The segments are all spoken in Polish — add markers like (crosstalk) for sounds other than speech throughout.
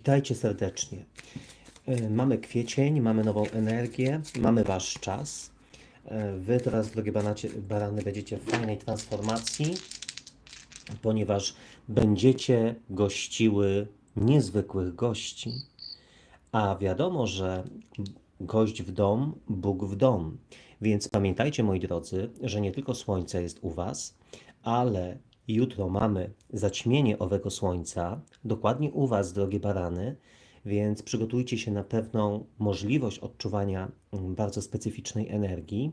Witajcie serdecznie. E, Mamy kwiecień, mamy nową energię, mamy Wasz czas. E, Wy teraz, drogie banacie, barany, będziecie w fajnej transformacji, ponieważ będziecie gościły niezwykłych gości. A wiadomo, że gość w dom, Bóg w dom. Więc pamiętajcie, moi drodzy, że nie tylko słońce jest u Was, ale jutro mamy zaćmienie owego słońca, dokładnie u Was, drogie barany, więc przygotujcie się na pewną możliwość odczuwania bardzo specyficznej energii.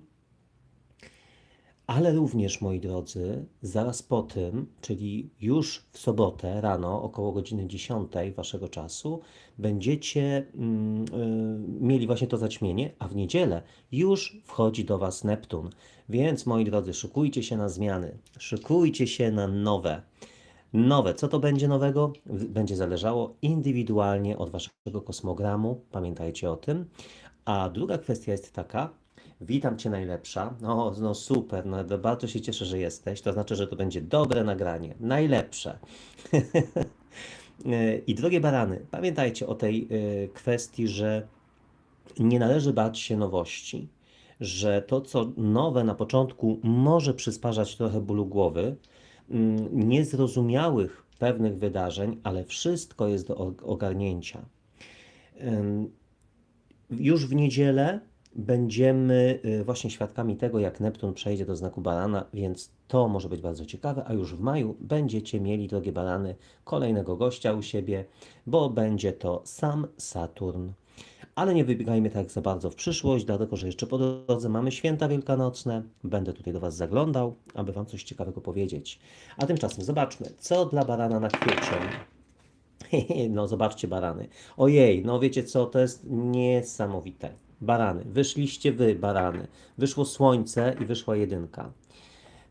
Ale również, moi drodzy, zaraz po tym, czyli już w sobotę rano, około godziny 10 waszego czasu, będziecie mm, y, mieli właśnie to zaćmienie, a w niedzielę już wchodzi do was Neptun. Więc, moi drodzy, szykujcie się na zmiany, szykujcie się na nowe. Nowe, co to będzie nowego? Będzie zależało indywidualnie od waszego kosmogramu, pamiętajcie o tym. A druga kwestia jest taka, witam cię najlepsza, no, no super, no, bardzo się cieszę, że jesteś, to znaczy, że to będzie dobre nagranie, najlepsze. (laughs) I drogie barany, pamiętajcie o tej e, kwestii, że nie należy bać się nowości, że to, co nowe na początku może przysparzać trochę bólu głowy, mm, niezrozumiałych pewnych wydarzeń, ale wszystko jest do og- ogarnięcia. Już w niedzielę będziemy y, właśnie świadkami tego, jak Neptun przejdzie do znaku barana, więc to może być bardzo ciekawe, a już w maju będziecie mieli, drogie barany, kolejnego gościa u siebie, bo będzie to sam Saturn. Ale nie wybiegajmy tak za bardzo w przyszłość, dlatego że jeszcze po drodze mamy święta wielkanocne. Będę tutaj do Was zaglądał, aby Wam coś ciekawego powiedzieć. A tymczasem zobaczmy, co dla barana na kwiecień. (laughs) No, zobaczcie, barany. Ojej, no wiecie co, to jest niesamowite. Barany, wyszliście wy, barany. Wyszło słońce i wyszła jedynka.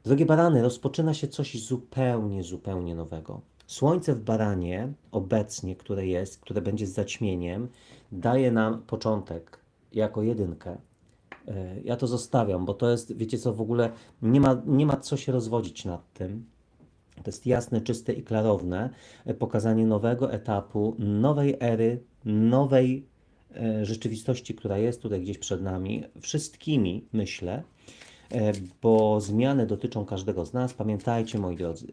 Drogie barany, rozpoczyna się coś zupełnie, zupełnie nowego. Słońce w baranie, obecnie, które jest, które będzie z zaćmieniem, daje nam początek jako jedynkę. E, Ja to zostawiam, bo to jest, wiecie co, w ogóle nie ma, nie ma co się rozwodzić nad tym. To jest jasne, czyste i klarowne e, pokazanie nowego etapu, nowej ery, nowej rzeczywistości, która jest tutaj gdzieś przed nami, wszystkimi, myślę, e, bo zmiany dotyczą każdego z nas. Pamiętajcie, moi drodzy,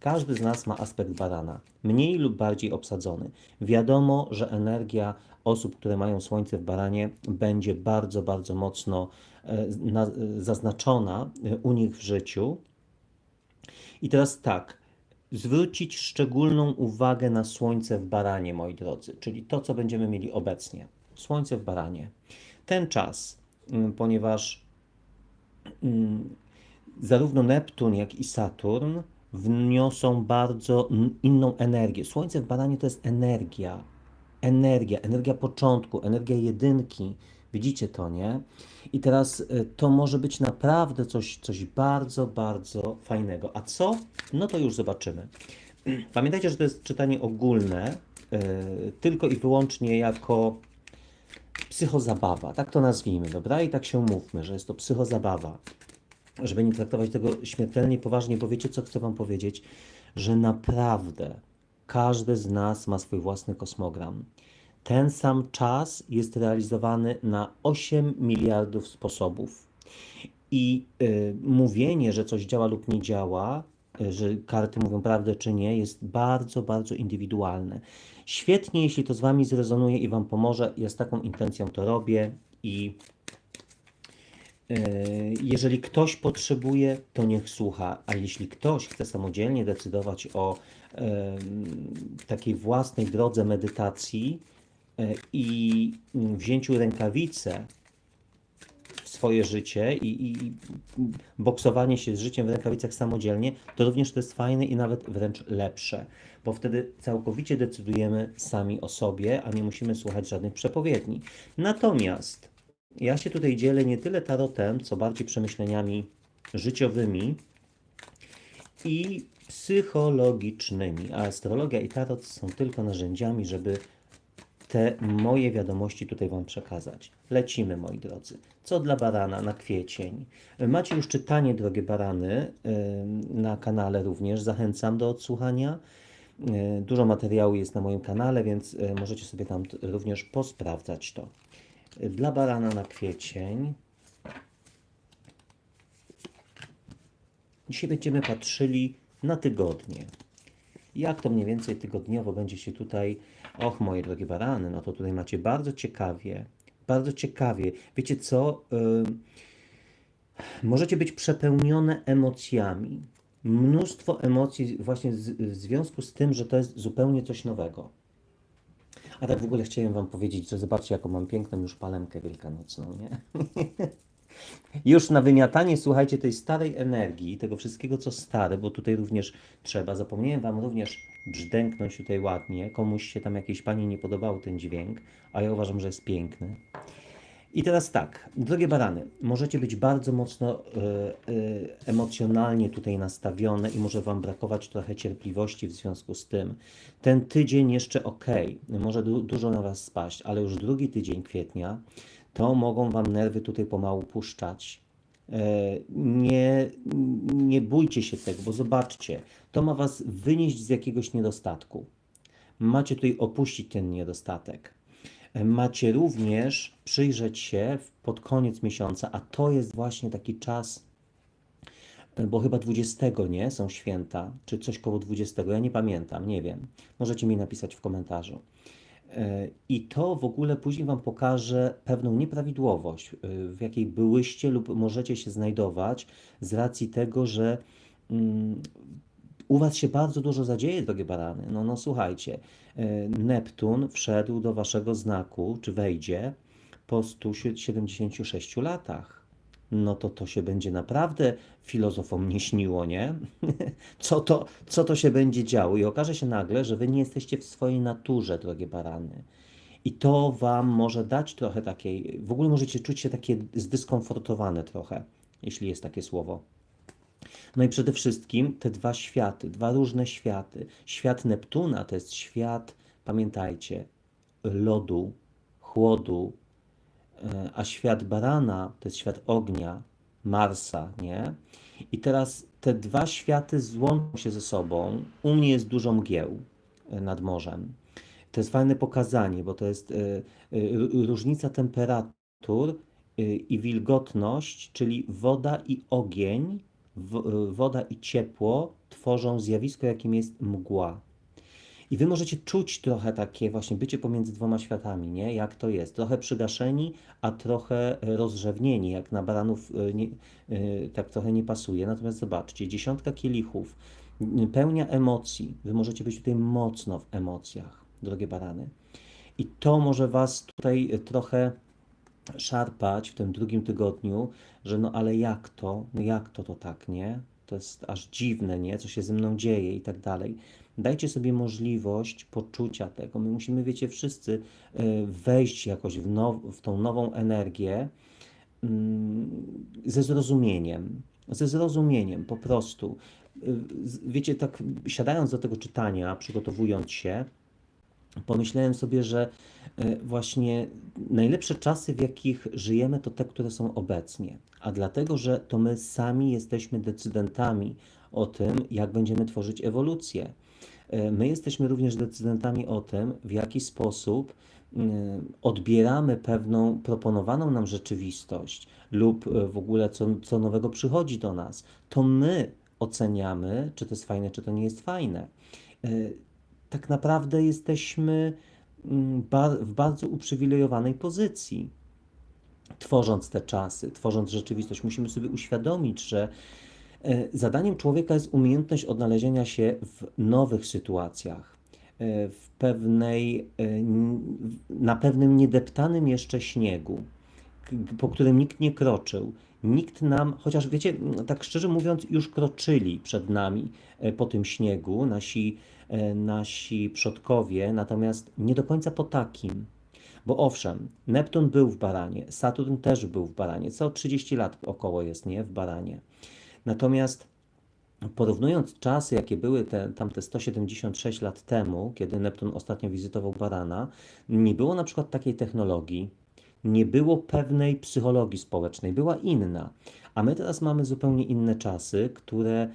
każdy z nas ma aspekt barana, mniej lub bardziej obsadzony. Wiadomo, że energia osób, które mają słońce w baranie, będzie bardzo, bardzo mocno e, na, zaznaczona e, u nich w życiu. I teraz tak, zwrócić szczególną uwagę na słońce w baranie, moi drodzy, czyli to, co będziemy mieli obecnie. Słońce w baranie. Ten czas, mm, ponieważ mm, zarówno Neptun, jak i Saturn wniosą bardzo inną energię. Słońce w baranie to jest energia. Energia, energia początku, energia jedynki. Widzicie to, nie? I teraz y, to może być naprawdę coś, coś bardzo, bardzo fajnego. A co? No to już zobaczymy. (clears throat) Pamiętajcie, że to jest czytanie ogólne, y, tylko i wyłącznie jako psychozabawa. Tak to nazwijmy, dobra? I tak się mówmy, że jest to psychozabawa. Żeby nie traktować tego śmiertelnie poważnie, bo wiecie, co chcę Wam powiedzieć? Że naprawdę każdy z nas ma swój własny kosmogram. Ten sam czas jest realizowany na 8 miliardów sposobów. I y, mówienie, że coś działa lub nie działa, y, że karty mówią prawdę czy nie, jest bardzo, bardzo indywidualne. Świetnie, jeśli to z Wami zrezonuje i Wam pomoże. Ja z taką intencją to robię i y, jeżeli ktoś potrzebuje, to niech słucha, a jeśli ktoś chce samodzielnie decydować o takiej własnej drodze medytacji i mm, wzięciu rękawice w swoje życie i, i boksowanie się z życiem w rękawicach samodzielnie, to również to jest fajne i nawet wręcz lepsze, bo wtedy całkowicie decydujemy sami o sobie, a nie musimy słuchać żadnych przepowiedni. Natomiast ja się tutaj dzielę nie tyle tarotem, co bardziej przemyśleniami życiowymi i psychologicznymi, a astrologia i tarot są tylko narzędziami, żeby te moje wiadomości tutaj Wam przekazać. Lecimy, moi drodzy. Co dla barana na kwiecień? Macie już czytanie, drogie barany, na kanale również. Zachęcam do odsłuchania. E, Dużo materiału jest na moim kanale, więc e, możecie sobie tam również posprawdzać to. Dla barana na kwiecień. Dzisiaj będziemy patrzyli na tygodnie. Jak to mniej więcej tygodniowo będzie się tutaj. Och, moje drogie barany, no to tutaj macie bardzo ciekawie. Bardzo ciekawie. Wiecie co? Ym, możecie być przepełnione emocjami. Mnóstwo emocji, właśnie z, w związku z tym, że to jest zupełnie coś nowego. A tak w ogóle chciałem Wam powiedzieć, że zobaczcie, jaką mam piękną już palemkę wielkanocną, nie? (laughs) Już na wymiatanie, słuchajcie, tej starej energii, tego wszystkiego, co stare, bo tutaj również trzeba, zapomniałem Wam również brzdęknąć tutaj ładnie, komuś się tam jakiejś Pani nie podobał ten dźwięk, a ja uważam, że jest piękny. I teraz tak, drogie barany, możecie być bardzo mocno e, e, emocjonalnie tutaj nastawione i może Wam brakować trochę cierpliwości w związku z tym. Ten tydzień jeszcze ok, może du dużo na Was spaść, ale już drugi tydzień kwietnia to mogą Wam nerwy tutaj pomału puszczać. E, Nie, nie bójcie się tego, bo zobaczcie, to ma Was wynieść z jakiegoś niedostatku. Macie tutaj opuścić ten niedostatek. Macie również przyjrzeć się pod koniec miesiąca, a to jest właśnie taki czas, bo chyba 20, nie? Są święta, czy coś koło 20, ja nie pamiętam, nie wiem. Możecie mi napisać w komentarzu. E, I to w ogóle później Wam pokaże pewną nieprawidłowość, e, w jakiej byłyście lub możecie się znajdować z racji tego, że mm, u Was się bardzo dużo zadzieje, drogie barany. No, no słuchajcie, e, Neptun wszedł do Waszego znaku, czy wejdzie po 176 latach. No to to się będzie naprawdę filozofom nie śniło, nie? (laughs) Co to, co to się będzie działo? I okaże się nagle, że Wy nie jesteście w swojej naturze, drogie barany. I to Wam może dać trochę takiej, w ogóle możecie czuć się takie zdyskomfortowane trochę, jeśli jest takie słowo. No i przede wszystkim te dwa światy, dwa różne światy. Świat Neptuna to jest świat, pamiętajcie, lodu, chłodu, a świat Barana to jest świat ognia, Marsa, nie? I teraz te dwa światy złączą się ze sobą. U mnie jest dużo mgieł e, nad morzem. To jest fajne pokazanie, bo to jest e, e, różnica temperatur e, i wilgotność, czyli woda i ogień, e, woda i ciepło tworzą zjawisko, jakim jest mgła. I wy możecie czuć trochę takie właśnie bycie pomiędzy dwoma światami, nie? Jak to jest? Trochę przygaszeni, a trochę e, rozrzewnieni, jak na baranów e, nie, e, tak trochę nie pasuje. Natomiast zobaczcie, dziesiątka kielichów, pełnia emocji. Wy możecie być tutaj mocno w emocjach, drogie barany. I to może was tutaj trochę szarpać w tym drugim tygodniu, że no ale jak to? No jak to to tak, nie? To jest aż dziwne, nie? Co się ze mną dzieje i tak dalej. Dajcie sobie możliwość poczucia tego. My musimy, wiecie, wszyscy e, wejść jakoś w, now, w tą nową energię mm, ze zrozumieniem. Ze zrozumieniem po prostu. Z- Wiecie, tak siadając do tego czytania, przygotowując się, pomyślałem sobie, że e, właśnie najlepsze czasy, w jakich żyjemy, to te, które są obecnie. A dlatego, że to my sami jesteśmy decydentami o tym, jak będziemy tworzyć ewolucję. E, My jesteśmy również decydentami o tym, w jaki sposób mm, odbieramy pewną proponowaną nam rzeczywistość lub e, w ogóle co, co nowego przychodzi do nas. To my oceniamy, czy to jest fajne, czy to nie jest fajne. Tak naprawdę jesteśmy mm, w bardzo uprzywilejowanej pozycji tworząc te czasy, tworząc rzeczywistość, musimy sobie uświadomić, że e, zadaniem człowieka jest umiejętność odnalezienia się w nowych sytuacjach, e, w pewnej, e, na pewnym niedeptanym jeszcze śniegu, po którym nikt nie kroczył. Nikt nam, chociaż wiecie, tak szczerze mówiąc, już kroczyli przed nami po tym śniegu nasi, nasi przodkowie, natomiast nie do końca po takim. Bo owszem, Neptun był w Baranie, Saturn też był w Baranie, co 30 lat około jest, nie, w Baranie. Natomiast porównując czasy, jakie były te, tamte 176 lat temu, kiedy Neptun ostatnio wizytował Barana, nie było na przykład takiej technologii, nie było pewnej psychologii społecznej, była inna. A my teraz mamy zupełnie inne czasy, które e,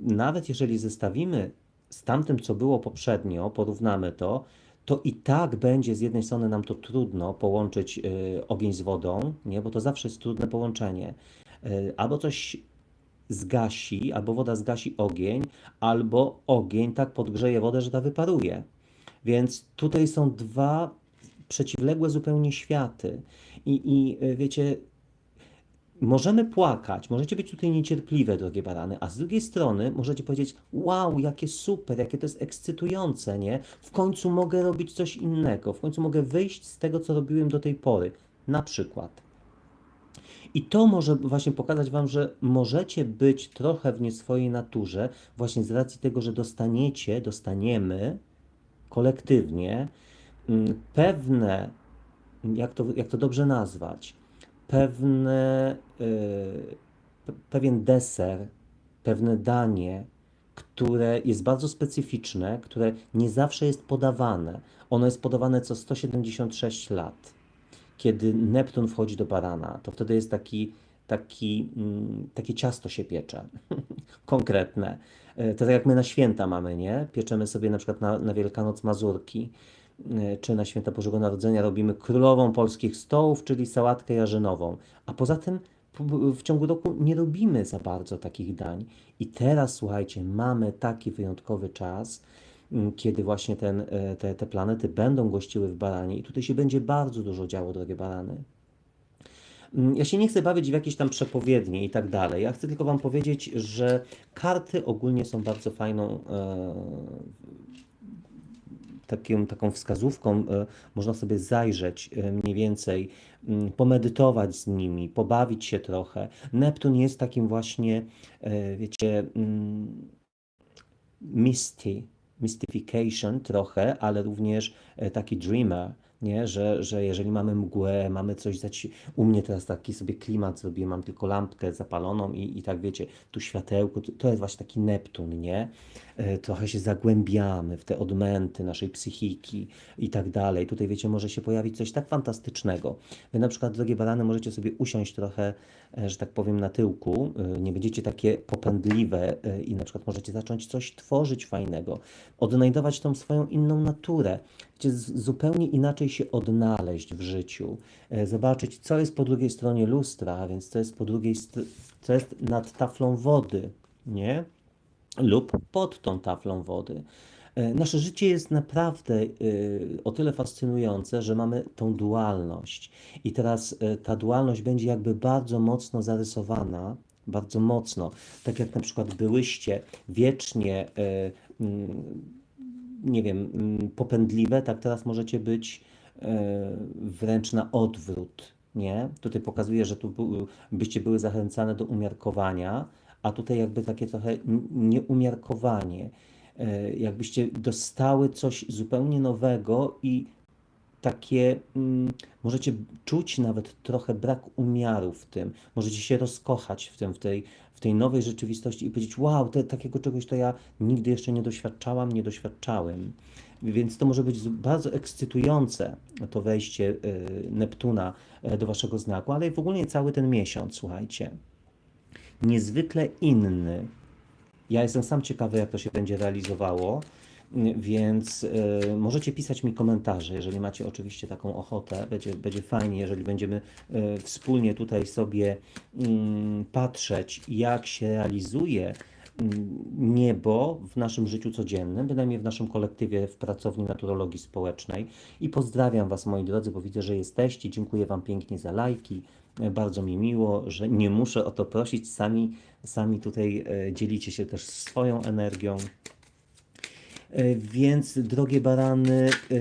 nawet jeżeli zestawimy z tamtym, co było poprzednio, porównamy to, to i tak będzie z jednej strony nam to trudno połączyć y, ogień z wodą, nie? Bo to zawsze jest trudne połączenie. Y, Albo coś zgasi, albo woda zgasi ogień, albo ogień tak podgrzeje wodę, że ta wyparuje. Więc tutaj są dwa przeciwległe zupełnie światy. I, i y, wiecie, Możemy płakać, możecie być tutaj niecierpliwe, drogie barany, a z drugiej strony możecie powiedzieć: Wow, jakie super, jakie to jest ekscytujące, nie? W końcu mogę robić coś innego, w końcu mogę wyjść z tego, co robiłem do tej pory. Na przykład. I to może właśnie pokazać Wam, że możecie być trochę w nie swojej naturze, właśnie z racji tego, że dostaniecie, dostaniemy kolektywnie mm, pewne, jak to, jak to dobrze nazwać, pewne, y, pe- pewien deser, pewne danie, które jest bardzo specyficzne, które nie zawsze jest podawane. Ono jest podawane co 176 lat. Kiedy Neptun wchodzi do barana, to wtedy jest taki, taki, mm, takie ciasto się piecze, (laughs) konkretne. E, To tak jak my na święta mamy, nie? Pieczemy sobie na przykład na, na Wielkanoc mazurki, czy na święta Bożego Narodzenia robimy królową polskich stołów, czyli sałatkę jarzynową. A poza tym w ciągu roku nie robimy za bardzo takich dań. I teraz, słuchajcie, mamy taki wyjątkowy czas, kiedy właśnie ten, e, te, te planety będą gościły w baranie i tutaj się będzie bardzo dużo działo, drogie barany. Ja się nie chcę bawić w jakieś tam przepowiednie i tak dalej. Ja chcę tylko Wam powiedzieć, że karty ogólnie są bardzo fajną e, takim, taką wskazówką. E, można sobie zajrzeć e, mniej więcej, mm, pomedytować z nimi, pobawić się trochę. Neptun jest takim właśnie, e, wiecie, mm, misty, mystification trochę, ale również taki dreamer, nie? Że, że jeżeli mamy mgłę, mamy coś zaci... U mnie teraz taki sobie klimat zrobiłem, mam tylko lampkę zapaloną i, i tak wiecie, tu światełko, to jest właśnie taki Neptun, nie? E, Trochę się zagłębiamy w te odmęty naszej psychiki i tak dalej. Tutaj wiecie, może się pojawić coś tak fantastycznego. Wy na przykład, drogie barany, możecie sobie usiąść trochę, e, że tak powiem, na tyłku, e, nie będziecie takie popędliwe i na przykład możecie zacząć coś tworzyć fajnego, odnajdować tą swoją inną naturę, Wiecie, zupełnie inaczej się odnaleźć w życiu, zobaczyć, co jest po drugiej stronie lustra, a więc co jest po drugiej, co jest nad taflą wody, nie? Lub pod tą taflą wody. E, Nasze życie jest naprawdę y, o tyle fascynujące, że mamy tą dualność. I teraz e, ta dualność będzie jakby bardzo mocno zarysowana, bardzo mocno. Tak jak na przykład byłyście wiecznie, e, mm, nie wiem, mm, popędliwe, tak teraz możecie być e, wręcz na odwrót, nie? Tutaj pokazuje, że tu byście były zachęcane do umiarkowania, a tutaj jakby takie trochę nieumiarkowanie. E, Jakbyście dostały coś zupełnie nowego i takie, mm, możecie czuć nawet trochę brak umiaru w tym, możecie się rozkochać w tym, w tej, w tej nowej rzeczywistości i powiedzieć, wow, te, takiego czegoś to ja nigdy jeszcze nie doświadczałam, nie doświadczałem. Więc to może być bardzo ekscytujące, to wejście y, Neptuna e, do waszego znaku, ale w ogóle cały ten miesiąc, słuchajcie, niezwykle inny. Ja jestem sam ciekawy, jak to się będzie realizowało, więc e, możecie pisać mi komentarze, jeżeli macie oczywiście taką ochotę. Będzie, będzie fajnie, jeżeli będziemy e, wspólnie tutaj sobie mm, patrzeć, jak się realizuje niebo w naszym życiu codziennym, bynajmniej w naszym kolektywie w pracowni naturologii społecznej. I pozdrawiam Was, moi drodzy, bo widzę, że jesteście. Dziękuję Wam pięknie za lajki. Bardzo mi miło, że nie muszę o to prosić. Sami, sami tutaj e, dzielicie się też swoją energią. E, Więc, drogie barany, e,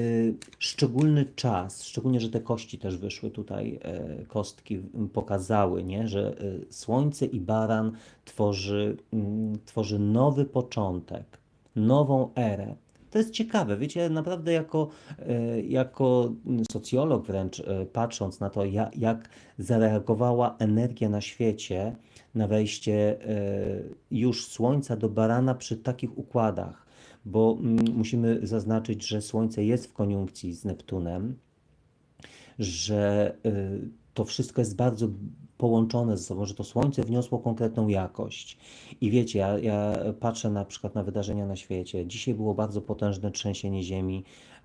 szczególny czas, szczególnie, że te kości też wyszły tutaj, e, kostki pokazały, nie? że Słońce i baran tworzy, mm, tworzy nowy początek, nową erę. To jest ciekawe, wiecie, naprawdę jako, jako socjolog wręcz patrząc na to, jak, zareagowała energia na świecie na wejście już Słońca do barana przy takich układach, bo mm, musimy zaznaczyć, że Słońce jest w koniunkcji z Neptunem, że y, to wszystko jest bardzo połączone ze sobą, że to słońce wniosło konkretną jakość. I wiecie, ja, ja patrzę na przykład na wydarzenia na świecie. Dzisiaj było bardzo potężne trzęsienie ziemi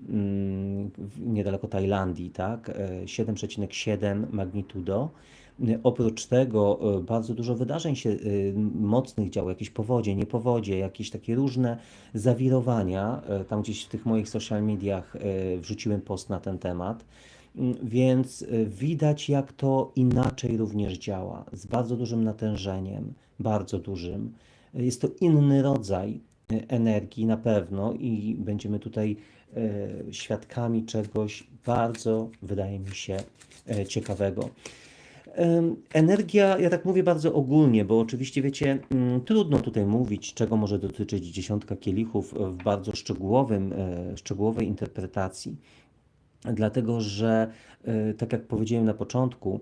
mm, niedaleko Tajlandii, tak? E, 7,7 magnitudo. Oprócz tego y, bardzo dużo wydarzeń się y, mocnych działo, jakieś powodzie, niepowodzie, jakieś takie różne zawirowania. Y, Tam gdzieś w tych moich social mediach wrzuciłem post na ten temat. Mm, Więc widać, jak to inaczej również działa, z bardzo dużym natężeniem, bardzo dużym. Jest to inny rodzaj energii na pewno i będziemy tutaj świadkami czegoś bardzo, wydaje mi się, ciekawego. Energia, ja tak mówię bardzo ogólnie, bo oczywiście wiecie, mm, trudno tutaj mówić, czego może dotyczyć dziesiątka kielichów w bardzo szczegółowym, e, szczegółowej interpretacji. Dlatego, że e, tak jak powiedziałem na początku,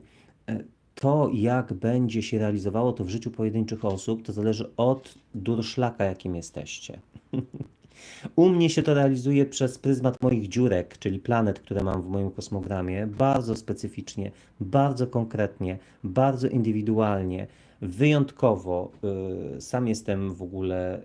e, to jak będzie się realizowało to w życiu pojedynczych osób, to zależy od durszlaka, jakim jesteście. (laughs) U mnie się to realizuje przez pryzmat moich dziurek, czyli planet, które mam w moim kosmogramie, bardzo specyficznie, bardzo konkretnie, bardzo indywidualnie, wyjątkowo. y, Sam jestem w ogóle y,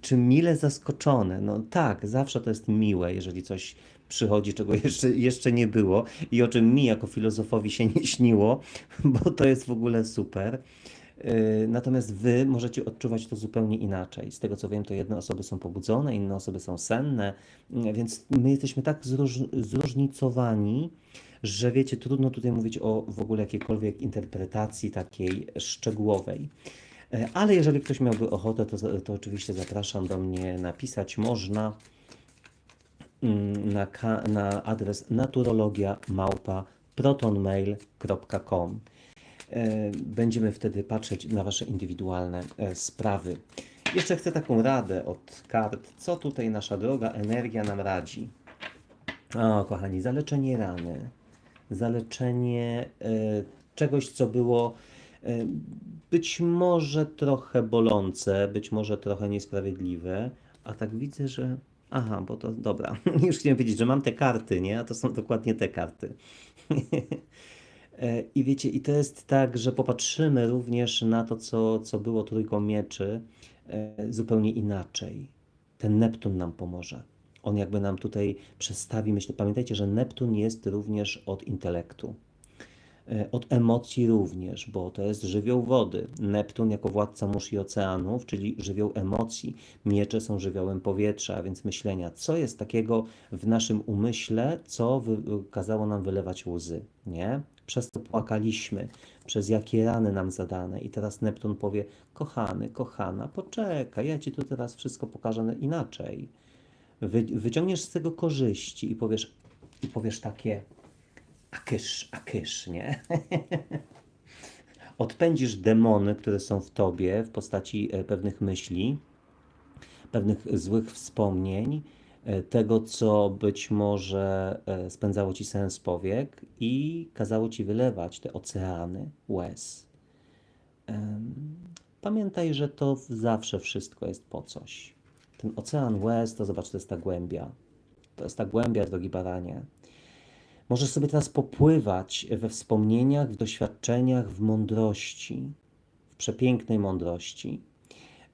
czy mile zaskoczony. No tak, zawsze to jest miłe, jeżeli coś przychodzi, czego jeszcze, jeszcze nie było i o czym mi jako filozofowi się nie śniło, bo to jest w ogóle super. Yy, Natomiast wy możecie odczuwać to zupełnie inaczej. Z tego co wiem, to jedne osoby są pobudzone, inne osoby są senne, yy, więc my jesteśmy tak zróż, zróżnicowani, że wiecie, trudno tutaj mówić o w ogóle jakiejkolwiek interpretacji takiej szczegółowej. Yy, Ale jeżeli ktoś miałby ochotę, to, to oczywiście zapraszam do mnie napisać. Można mm, na, na adres naturologia protonmail.com. E, Będziemy wtedy patrzeć na Wasze indywidualne e, sprawy. Jeszcze chcę taką radę od kart. Co tutaj nasza droga energia nam radzi? O, kochani, zaleczenie rany, zaleczenie e, czegoś, co było być może trochę bolące, być może trochę niesprawiedliwe, a tak widzę, że. Aha, bo to dobra. (laughs) Już chciałem powiedzieć, że mam te karty, nie? A to są dokładnie te karty. (laughs) E, I wiecie, i to jest tak, że popatrzymy również na to, co, co było trójką mieczy, e, zupełnie inaczej. Ten Neptun nam pomoże. On jakby nam tutaj przestawi myśl. Pamiętajcie, że Neptun jest również od intelektu. E, Od emocji również, bo to jest żywioł wody. Neptun jako władca mórz i oceanów, czyli żywioł emocji. Miecze są żywiołem powietrza, a więc myślenia. Co jest takiego w naszym umyśle, co wy, kazało nam wylewać łzy, nie? Przez co płakaliśmy, przez jakie rany nam zadane. I teraz Neptun powie, kochany, kochana, poczekaj, ja ci tu teraz wszystko pokażę inaczej. Wy, wyciągniesz z tego korzyści i powiesz, i powiesz takie, a kysz, a kysz, nie? (laughs) Odpędzisz demony, które są w tobie w postaci e, pewnych myśli, pewnych złych wspomnień, tego, co być może e, spędzało ci sens powiek i kazało ci wylewać te oceany łez. Pamiętaj, że to zawsze wszystko jest po coś. Ten ocean łez, to zobacz, to jest ta głębia. To jest ta głębia, drogi baranie. Możesz sobie teraz popływać we wspomnieniach, w doświadczeniach, w mądrości, w przepięknej mądrości.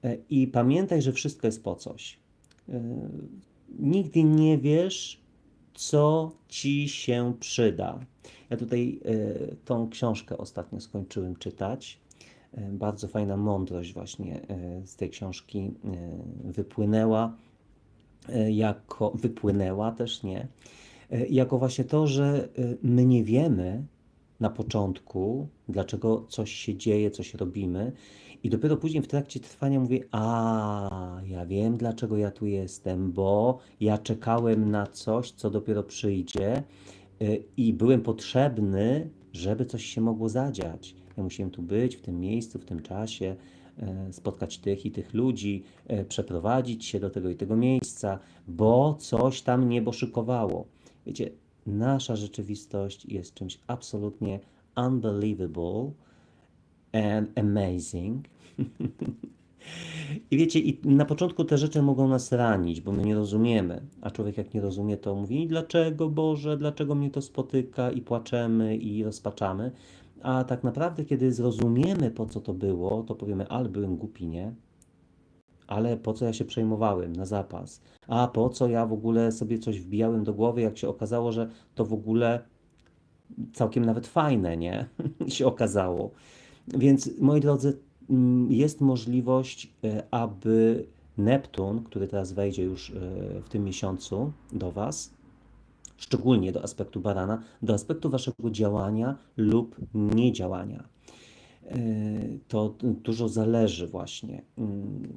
E, I pamiętaj, że wszystko jest po coś. Nigdy nie wiesz, co ci się przyda. Ja tutaj e, tą książkę ostatnio skończyłem czytać. E, Bardzo fajna mądrość właśnie e, z tej książki e, wypłynęła e, jako wypłynęła też nie, e, jako właśnie to, że e, my nie wiemy na początku, dlaczego coś się dzieje, coś robimy, i dopiero później w trakcie trwania mówię: A, ja wiem, dlaczego ja tu jestem, bo ja czekałem na coś, co dopiero przyjdzie, e, i byłem potrzebny, żeby coś się mogło zadziać. Ja musiałem tu być, w tym miejscu, w tym czasie, e, spotkać tych i tych ludzi, e, przeprowadzić się do tego i tego miejsca, bo coś tam niebo szykowało. Wiecie, nasza rzeczywistość jest czymś absolutnie unbelievable and amazing. (laughs) I wiecie, i na początku te rzeczy mogą nas ranić, bo my nie rozumiemy. A człowiek jak nie rozumie, to mówi, dlaczego Boże, dlaczego mnie to spotyka i płaczemy i rozpaczamy. A tak naprawdę, kiedy zrozumiemy, po co to było, to powiemy, ale byłem głupi, nie? Ale po co ja się przejmowałem na zapas? A po co ja w ogóle sobie coś wbijałem do głowy, jak się okazało, że to w ogóle całkiem nawet fajne, nie? (laughs) się okazało. Więc moi drodzy, mm, jest możliwość, e, aby Neptun, który teraz wejdzie już e, w tym miesiącu do Was, szczególnie do aspektu barana, do aspektu Waszego działania lub niedziałania. E, To dużo zależy właśnie. mm,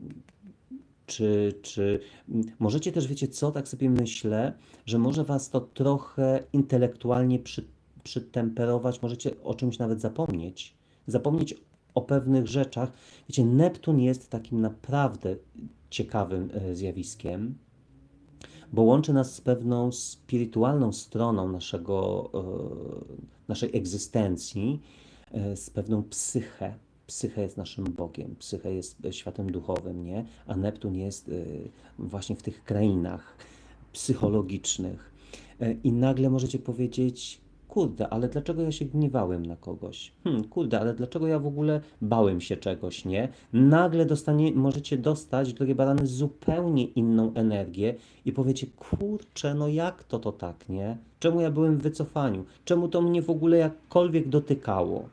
Czy, czy mm, możecie też, wiecie co, tak sobie myślę, że może Was to trochę intelektualnie przy, przytemperować, możecie o czymś nawet zapomnieć. Zapomnieć o pewnych rzeczach. Wiecie, Neptun jest takim naprawdę ciekawym e, zjawiskiem, bo łączy nas z pewną spirytualną stroną naszego, e, naszej egzystencji, e, z pewną psychę. Psyche jest naszym Bogiem, psyche jest światem duchowym, nie? A Neptun jest właśnie w tych krainach psychologicznych. I nagle możecie powiedzieć, kurde, ale dlaczego ja się gniewałem na kogoś? Hmm, kurde, ale dlaczego ja w ogóle bałem się czegoś, nie? Nagle dostanie, możecie dostać, drogie barany, zupełnie inną energię i powiecie, kurczę, no jak to to tak, nie? Czemu ja byłem w wycofaniu? Czemu to mnie w ogóle jakkolwiek dotykało?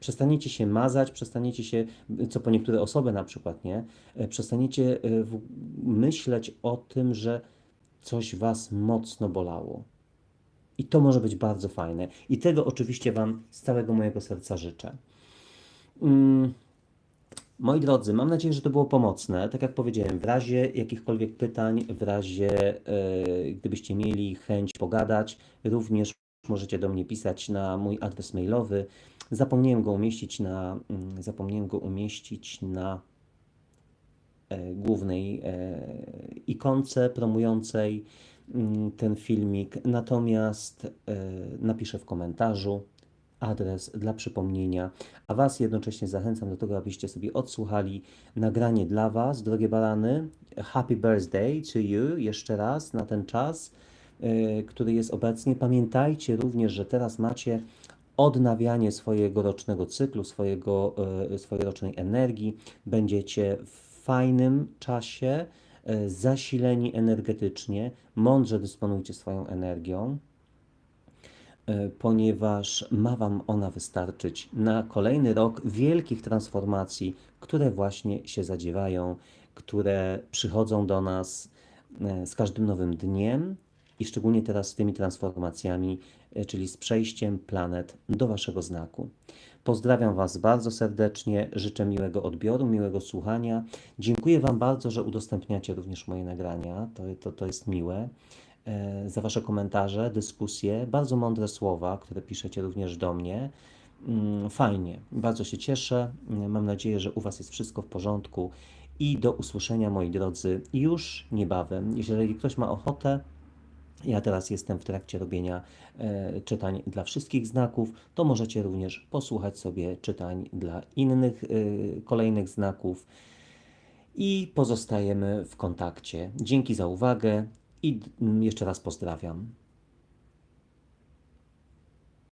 Przestaniecie się mazać, przestaniecie się, co po niektóre osoby na przykład, nie? E, Przestaniecie e, myśleć o tym, że coś was mocno bolało. I to może być bardzo fajne. I tego oczywiście Wam z całego mojego serca życzę. Mm, Moi drodzy, mam nadzieję, że to było pomocne. Tak jak powiedziałem, w razie jakichkolwiek pytań, w razie e, gdybyście mieli chęć pogadać, również możecie do mnie pisać na mój adres mailowy. Zapomniałem go umieścić na, mm, zapomniałem go umieścić na e, głównej e, ikonce promującej ten filmik. Natomiast e, napiszę w komentarzu adres dla przypomnienia, a Was jednocześnie zachęcam do tego, abyście sobie odsłuchali nagranie dla Was, drogie barany. Happy birthday to you jeszcze raz na ten czas, e, który jest obecnie. Pamiętajcie również, że teraz macie odnawianie swojego rocznego cyklu, swojego, e, swojej rocznej energii. Będziecie w fajnym czasie, zasileni energetycznie, mądrze dysponujcie swoją energią e, ponieważ ma Wam ona wystarczyć na kolejny rok wielkich transformacji, które właśnie się zadziewają, które przychodzą do nas e, z każdym nowym dniem i szczególnie teraz z tymi transformacjami, e, czyli z przejściem planet do Waszego znaku. Pozdrawiam Was bardzo serdecznie, życzę miłego odbioru, miłego słuchania. Dziękuję Wam bardzo, że udostępniacie również moje nagrania, to, to, to jest miłe e, za Wasze komentarze, dyskusje, bardzo mądre słowa, które piszecie również do mnie. Mm, Fajnie, bardzo się cieszę. Mam nadzieję, że u Was jest wszystko w porządku i do usłyszenia, moi drodzy, już niebawem. Jeżeli ktoś ma ochotę, ja teraz jestem w trakcie robienia e, czytań dla wszystkich znaków, to możecie również posłuchać sobie czytań dla innych e, kolejnych znaków i pozostajemy w kontakcie. Dzięki za uwagę i jeszcze raz pozdrawiam.